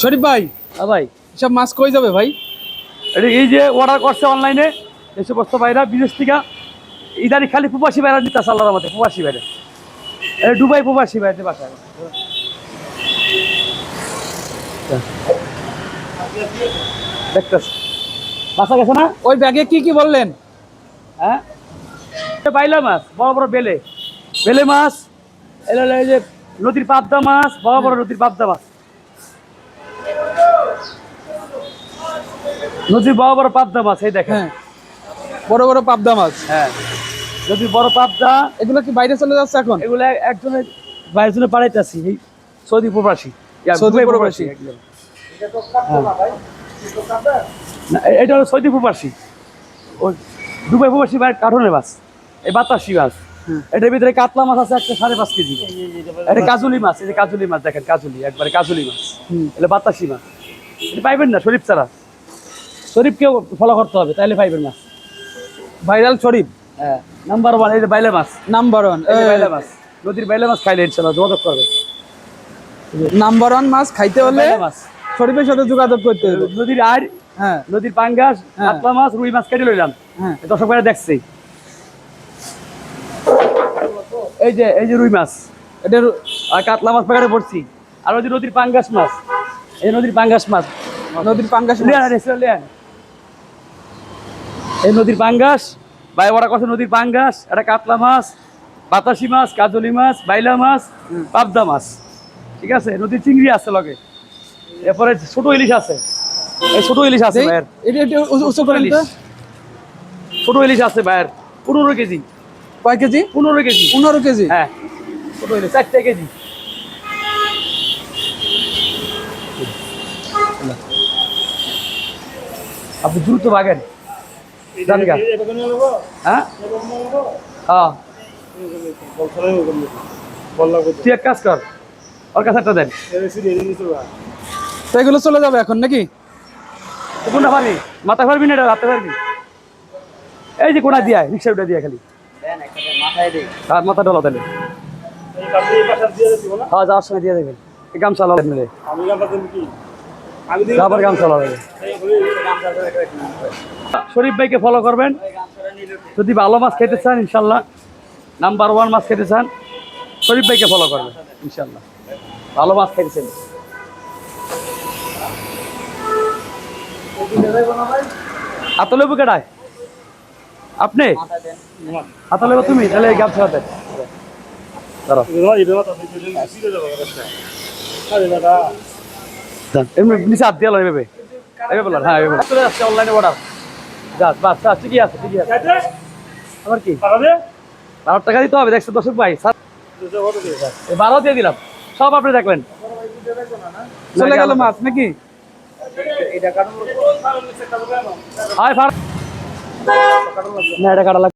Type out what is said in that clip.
শরীফ ভাই হ্যাঁ ভাই। সব মাছ কই যাবে ভাই? এই যে অর্ডার করছে অনলাইনে এই সমস্ত ভাইরা বিদেশ থেকে ইদানি খালি প্রবাসী ভাইরা দিতে আছে আল্লাহর মতে প্রবাসী ভাইরা। দুবাই প্রবাসী ভাইদের বাসায়। দেখতেছ। বাসা গেছে না? ওই ব্যাগে কি কি বললেন? হ্যাঁ? মাছ বড় বড় বেলে। বেলে মাছ এই যে নদীর পাবদা মাছ বড় বড় নদীর পাবদা মাছ। নদীর বড় বড় পাবদা মাছ এই দেখেন। হ্যাঁ। বড় বড় পাবদা মাছ। হ্যাঁ। নদীর বড় পাবদা। এগুলো কি বাইরে চলে যাচ্ছে এখন? এগুলো একজনের বাইরের জন্য পাঠাইতেছি এই সৌদি প্রবাসী। সৌদি প্রবাসী। একজন। না, এটা হলো সৌদি প্রবাসী ওই দুবাই প্রবাসী বাইরের কাঠনের মাছ। এই বাতাসি মাছ। এটার ভিতরে কাতলা মাছ আছে একটা সাড়ে পাঁচ কেজি। এটা কাজুলি মাছ এই যে কাজুলি মাছ দেখেন কাজুলি একবারে কাজুলি মাছ। এটা বাতাসি মাছ। এটা পাইবেন না শরীফ ছাড়া। শরীফকেও ফলো করতে হবে তাইলে পাইবেন মাছ ভাইরাল শরীফ। হ্যাঁ। নাম্বার ওয়ান এই যে বাইলে মাছ। নাম্বার ওয়ান বাইলে মাছ। নদীর বাইলে মাছ খাইলে ইনশাল্লাহ যোগাযোগ করবে নাম্বার ওয়ান মাছ খাইতে হলে মাছ। শরীফের সাথে যোগাযোগ করতে হবে। নদীর আর হ্যাঁ। নদীর পাঙ্গাস হ্যাঁ। কাতলা মাছ রুই মাছ কেটে লইলাম। হ্যাঁ। দর্শক ভাইরা দেখছে। এই যে এই যে রুই মাছ এটা আর কাতলা মাছ প্যাকেটে পড়ছি। আর ওই যে নদীর পাঙ্গাস মাছ এই নদীর পাঙ্গাস মাছ। নদীর পাঙ্গাস এই নদীর পাঙ্গাস ভাই ওরা কথা নদীর পাঙ্গাস একটা কাতলা মাছ বাতাসি মাছ কাজলি মাছ বাইলা মাছ পাবদা মাছ। ঠিক আছে? নদীর চিংড়ি আছে লগে। এরপরে ছোট ইলিশ আছে। এই ছোট ইলিশ আছে ভাইয়ের। ছোট ইলিশ। আছে ভাইয়ের। পনেরো কেজি। কয় কেজি? পনেরো কেজি। পনেরো কেজি? হ্যাঁ। ছোট ইলিশ চারটে কেজি। আপনি দ্রুত বাগেন। হ্যাঁ? হ্যাঁ। তুই এক কাজ কর। ওর কাছে একটা দেন। তো এগুলো চলে যাবে এখন নাকি? কোনটা পারবি? মাথা পারবি না এটা হাতে পারবি? এই যে কোনা দিয়া রিক্সা উঠে দিয়া খালি। আর মাথা ডলা তাহলে। হ্যাঁ যাওয়ার সময় দিয়ে দেবেন গামছা মিলে আবার গামছা লাগাবে শরীফ ভাইকে ফলো করবেন। যদি ভালো মাছ খেতে চান ইনশাল্লাহ। নাম্বার ওয়ান মাছ খেতে চান শরীফ ভাইকে ফলো করবেন ইনশাল্লাহ। ভালো মাছ খেতেছেন হাতলেবু কেটায় আপনি? হাতলেবু তুমি? তাহলে এমনি হাত দিয়ে হ্যাঁ অনলাইনে অর্ডার যা বাস বাস ঠিকই আছে ঠিকই আছে। আবার কি? বারো টাকা দিতে হবে ভাই বারো দিয়ে দিলাম। সব আপনি দেখলেন। চলে গেল মাছ নাকি? হাই ফার না এটা কাটা লাগবে।